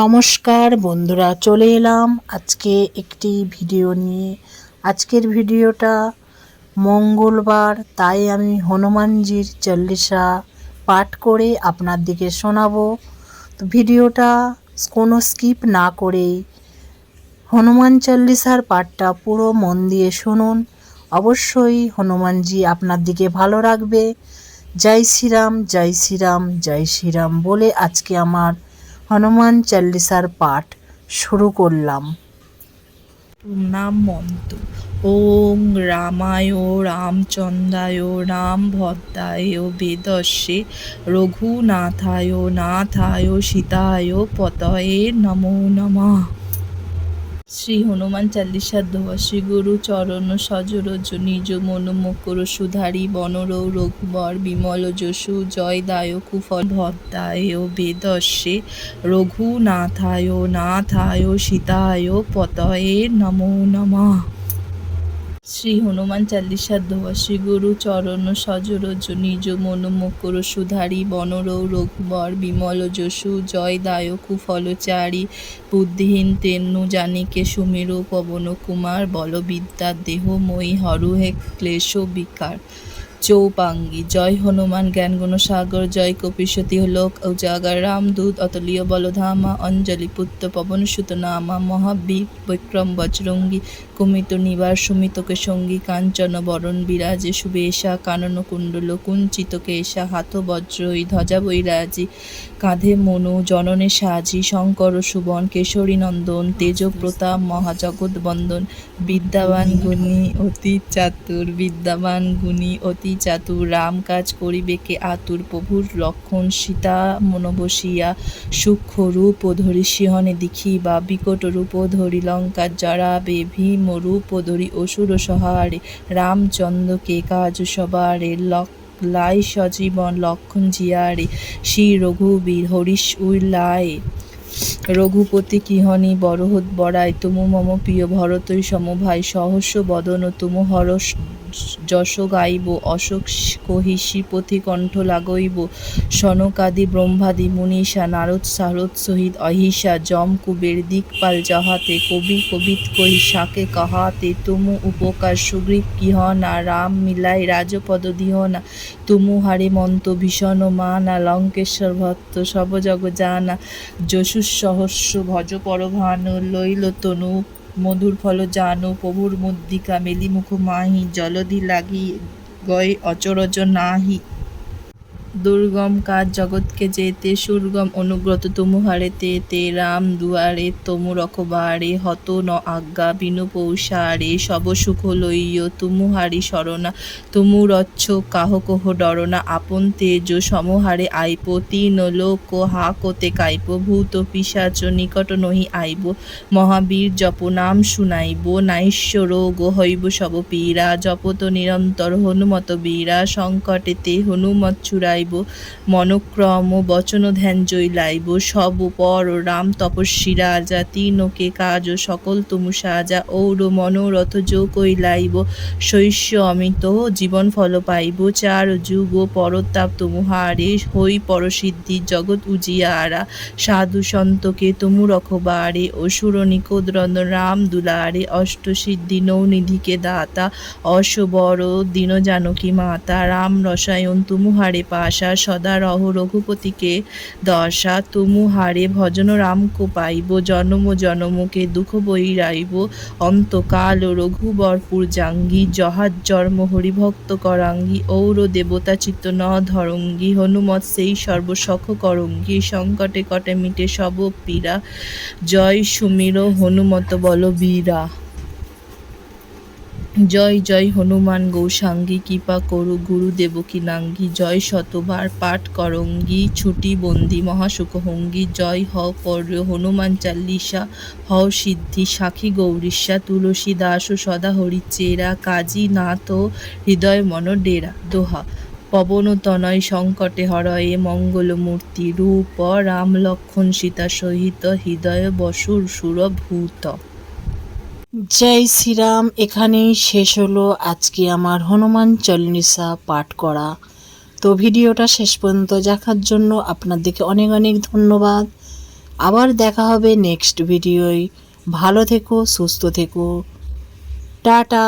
নমস্কার বন্ধুরা, চলে এলাম আজকে একটি ভিডিও নিয়ে। আজকের ভিডিওটা মঙ্গলবার, তাই আমি হনুমানজির চল্লিশা পাঠ করে আপনার দিকে শোনাবো। তো ভিডিওটা কোনো স্কিপ না করেই হনুমান চল্লিশার পাঠটা পুরো মন দিয়ে শুনুন। অবশ্যই হনুমানজি আপনার দিকে ভালো রাখবে। জয় শ্রীরাম জয় শ্রীরাম জয় শ্রীরাম বলে আজকে আমার হনুমান চল্লিশার পাঠ শুরু করলাম। নাম মন্ত ওং রামায় রামচন্দ্রায় রামভদ্রায় বেদস্যে রঘুনাথায় নাথায় সীতায় পতয়ে নমো নমঃ। শ্রী হনুমান চাল্লিশার দোয়া, শ্রী গুরু চরণ সজরজ, নিজ মন মকর সুধারি, বনর রঘুবর, বিমল যশু জয় দায় কুফল ভদ্রায় বেদস্যে, রঘুনাথায়, নাথায়, সীতায় পতয়ে নমো নমঃ। শ্রী হনুমান চাল্লিশা দোয়া, শ্রী গুরু চরণ সজরজ নিজ মন মকর সুধারি বনর রঘুবর বিমল যশু, জয় দায়ক ফলচারী বুদ্ধিহীন তেন্নু জানিকে সুমেরু পবন কুমার বল বিদ্যা দেহ মই হরু হে ক্লেশ বিকার। চৌপাঙ্গি, জয় হনুমান জ্ঞান গুণ সাগর জয় কপিসতী লোক উজাগার রামদূত, অতলীয় বলধামা, অঞ্জলি পুত্র, পবন সুত নামা মহাবী বিক্রম, বজরঙ্গী, কুমিত, নিবার সুমিতকে সঙ্গী কাঞ্চন, বরণ, বিরাজে, সুবেশা, কানন, কুণ্ডল, কুঞ্চিত, কেশা, হাত বজ্রই ধ্বজা বৈরাজি, কাঁধে মনু, জননে সাজি, শঙ্কর, সুবন, কেশরী নন্দন, তেজ, প্রতাপ, মহাজগৎ বন্দন, বিদ্যাবান গুণী, অতি চাতুর, বিদ্যাবান গুণী, অতি চাতুর রাম কাজ করিবে কে আতুর প্রভুর লক্ষণ সীতা মনবসিয়া সূক্ষ্ম রূপ ধরি সিংহনে দেখিবা, বিকট রূপ ধরি লঙ্কা জড়াবে, ভীম রূপ ধরি অসুর সহারে, রামচন্দ্রকে কাজ সবারে লক্ষ লাই সজীবন লক্ষণ জিয়ারে, শ্রী রঘুবীর হরিশ উল্লায় রঘুপতি কিহনি বরহৎ বরাই তুমু মম প্রিয় ভরতই সমভাই সহস্র বদন তুমু হরস যশ গাইব, অশোক কহিষি কণ্ঠ লাগইব, সনকাদি ব্রহ্মাদি মুনীষা, নারদ সারদ সহিত অহিষা, যম কুবের দিকপাল যাহাতে কবি কবিত কহি, শাকে কাহাতে তুমু উপকার, সুগ্রীব কিহ না, রাম মিলাই রাজপদ দিহ না, তুমু হারে মন্ত ভীষণ মানা, লঙ্কেশ্বর ভক্ত সবজগ জানা যশু সহস্র ভজ পরভান লইল তনু মধুর ফল জানো প্রভুর মুদ্রিকা মেলিমুখ মাহি জলধি লাগি গয় অচরজ নাহি। দুর্গম কাজ জগৎকে যেতে, সুরগম অনুব্রত তুমু হারেতে তে রাম দুয়ারে তমু রখবারে, হত ন আজ্ঞা বিনু পৌষারে, সব সুখ লইয় তুমু হারি শরণা, তুমু রচ্ছ কাহ কহ ডরনা আপন তেজ সমহারে আইপ তিন লোক হা কোতে কাইপ ভূত পিসাচ নিকট নহি আইব, মহাবীর জপ নাম শুনাইব নাইশ্য রোগ হইব সব পীরা জপত নিরন্তর হনুমত বীরা সংকটেতে হনুমত চূড়াইব মনক্রম বচন ধ্যান জৈলাইব সব পর রাম তপস্বী রাজা তিনকে কাজ সকল তুমু সাজা, ঔর মনোরথ যো কৈলাইব শৈষ্য অমিত জীবন ফল পাইব, চার যুগ পরতাপ তুমু হারে, হই পরসিদ্ধি জগৎ উজিয়ারা, সাধু সন্তকে তুমু রখবারে, অসুর নিকোদ্রন রাম দুলারে অষ্টসিদ্ধি নৌনিধিকে দাতা অশবর দীন জানকী মাতা, রাম রসায়ন তুমু হারে পাশা সদা রহ রঘুপতিকে দশা। তুমু হারে ভজন রামকো পাইব জনম জনমকে দুঃখ বৈরাইব। অন্তকাল রঘুবরপুর জাঙ্গি জহাজ জন্ম হরিভক্ত করাঙ্গি, ঔর দেবতা চিত্ত ন ধরঙ্গি হনুমত সেই সর্বসখ করঙ্গি, সংকটে কটে মিটে সব পীরা জয় সুমির হনুমত বল বীরা। জয় জয় হনুমান গৌসাঙ্গী, কৃপা করু গুরু দেবকী নাঙ্গী, জয় শতবার পাঠ করঙ্গী, ছুটি বন্দি মহাসুখভঙ্গী জয় হ পর হনুমান চাল্লিশা, হ সিদ্ধি সাখী গৌরীশা, তুলসী দাস ও সদা হরিচেরা কাজী নাথ ও হৃদয় মন ডেরা, দোহা। পবন তনয় সংকটে হরয়ে মঙ্গলমূর্তি রূপ, রাম লক্ষণ সীতা সহিত, হৃদয় বসুর সুরভূত। জয় শ্রীরাম, এখানেই শেষ হলো আজকে আমার হনুমান চল্লিশা পাঠ করা। তো ভিডিওটা শেষ পর্যন্ত দেখার জন্য আপনাদেরকে অনেক অনেক ধন্যবাদ। আবার দেখা হবে নেক্সট ভিডিওয়। ভালো থেকো, সুস্থ থেকো। টাটা!